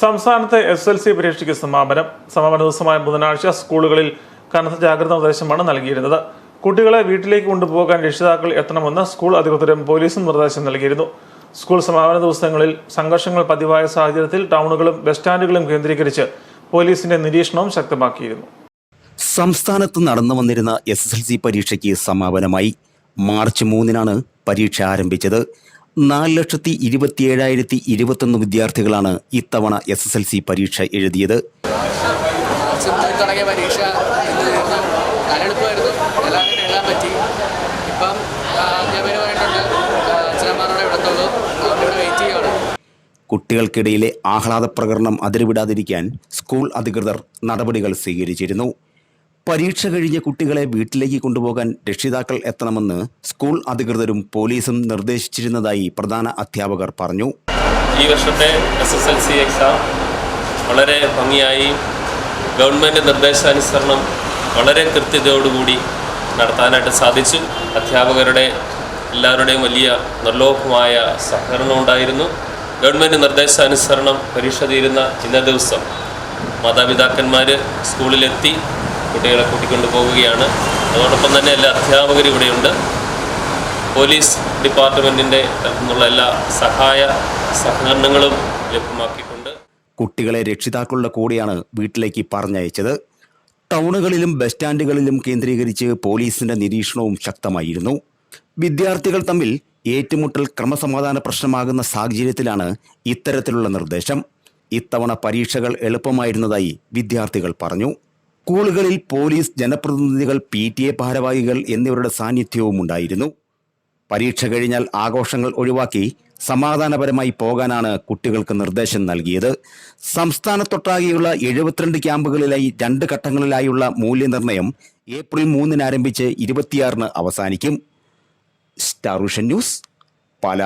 സംസ്ഥാനത്തെ S L C പരീക്ഷയ്ക്ക് സമാപനം. സമാപന ദിവസമായ ബുധനാഴ്ച സ്കൂളുകളിൽ കനത്ത ജാഗ്രതാ നിർദ്ദേശമാണ് നൽകിയിരുന്നത്. കുട്ടികളെ വീട്ടിലേക്ക് കൊണ്ടുപോകാൻ രക്ഷിതാക്കൾ എത്തണമെന്ന് സ്കൂൾ അധികൃതരും പോലീസും നിർദ്ദേശം നൽകിയിരുന്നു. സ്കൂൾ സമാപന ദിവസങ്ങളിൽ സംഘർഷങ്ങൾ പതിവായ സാഹചര്യത്തിൽ ടൗണുകളും ബസ് സ്റ്റാൻഡുകളും കേന്ദ്രീകരിച്ച് പോലീസിന്റെ നിരീക്ഷണവും ശക്തമാക്കിയിരുന്നു. സംസ്ഥാനത്ത് നടന്നു വന്നിരുന്ന എസ് എസ് എൽ സി പരീക്ഷയ്ക്ക് സമാപനമായി മാർച്ച് മൂന്നിനാണ് പരീക്ഷ ആരംഭിച്ചത്. നാല് ലക്ഷത്തി ഇരുപത്തിയേഴായിരത്തി ഇരുപത്തൊന്ന് വിദ്യാർത്ഥികളാണ് ഇത്തവണ എസ് എസ് എൽ സി പരീക്ഷ എഴുതിയത്. സിമ്പിൾ തുടങ്ങിയ പരീക്ഷ ഇന്ന് തീർന്നു നല്ല എളുപ്പമായിരുന്നു എല്ലാവരും എഴുതാൻ പറ്റി. ഇപ്പം അധ്യാപകർ പറഞ്ഞിട്ടുണ്ട് അച്ഛനമ്മമാരോടെ ഇടത്തുള്ളൂ അതുകൊണ്ട് വെയിറ്റ് ചെയ്യുകയാണ്. കുട്ടികൾക്കിടയിലെ ആഹ്ലാദ പ്രകടനം അതിരുവിടാതിരിക്കാൻ സ്കൂൾ അധികൃതർ നടപടികൾ സ്വീകരിച്ചിരുന്നു. പരീക്ഷ കഴിഞ്ഞ കുട്ടികളെ വീട്ടിലേക്ക് കൊണ്ടുപോകാൻ രക്ഷിതാക്കൾ എത്തണമെന്ന് സ്കൂൾ അധികൃതരും പോലീസും നിർദ്ദേശിച്ചിരുന്നതായി പ്രധാന അധ്യാപകർ പറഞ്ഞു. ഈ വർഷത്തെ S S L C exam വളരെ ഭംഗിയായി ഗവൺമെന്റ് നിർദ്ദേശാനുസരണം വളരെ കൃത്യതയോടുകൂടി നടത്താനായിട്ട് സാധിച്ചു. അധ്യാപകരുടെ എല്ലാവരുടെയും വലിയ നിർലോഭമായ സഹകരണം ഉണ്ടായിരുന്നു. ഗവൺമെന്റ് നിർദ്ദേശാനുസരണം പരീക്ഷ തീരുന്ന ഇന്ന ദിവസം മാതാപിതാക്കന്മാർ സ്കൂളിലെത്തി കുട്ടികളെ കൂട്ടിക്കൊണ്ടു പോവുകയാണ് അതോടൊപ്പം തന്നെ എല്ലാ അധ്യാപകരും ഇവിടെയുണ്ട്. പോലീസ് ഡിപ്പാർട്ട്മെന്റിന്റെ നിന്നുള്ള എല്ലാ സഹായ സഹകരണങ്ങളും ലഭ്യമാക്കിയിട്ടുണ്ട്. കുട്ടികളെ രക്ഷിതാക്കളുടെ കൂടെയാണ് വീട്ടിലേക്ക് പറഞ്ഞയച്ചത്. ടൗണുകളിലും ബസ് സ്റ്റാൻഡുകളിലും കേന്ദ്രീകരിച്ച് പോലീസിന്റെ നിരീക്ഷണവും ശക്തമായിരുന്നു. വിദ്യാർത്ഥികൾ തമ്മിൽ ഏറ്റുമുട്ടൽ ക്രമസമാധാന പ്രശ്നമാകുന്ന സാഹചര്യത്തിലാണ് ഇത്തരത്തിലുള്ള നിർദ്ദേശം. ഇത്തവണ പരീക്ഷകൾ എളുപ്പമായിരുന്നതായി വിദ്യാർത്ഥികൾ പറഞ്ഞു. സ്കൂളുകളിൽ പോലീസ് ജനപ്രതിനിധികൾ പി ടി എ ഭാരവാഹികൾ എന്നിവരുടെ സാന്നിധ്യവും ഉണ്ടായിരുന്നു. പരീക്ഷ കഴിഞ്ഞാൽ ആഘോഷങ്ങൾ ഒഴിവാക്കി സമാധാനപരമായി പോകാനാണ് കുട്ടികൾക്ക് നിർദ്ദേശം നൽകിയത്. സംസ്ഥാനത്തൊട്ടാകെയുള്ള എഴുപത്തിരണ്ട് ക്യാമ്പുകളിലായി രണ്ട് ഘട്ടങ്ങളിലായുള്ള മൂല്യനിർണയം ഏപ്രിൽ മൂന്നിന് ആരംഭിച്ച് ഇരുപത്തിയാറിന് അവസാനിക്കും. Star news Pala.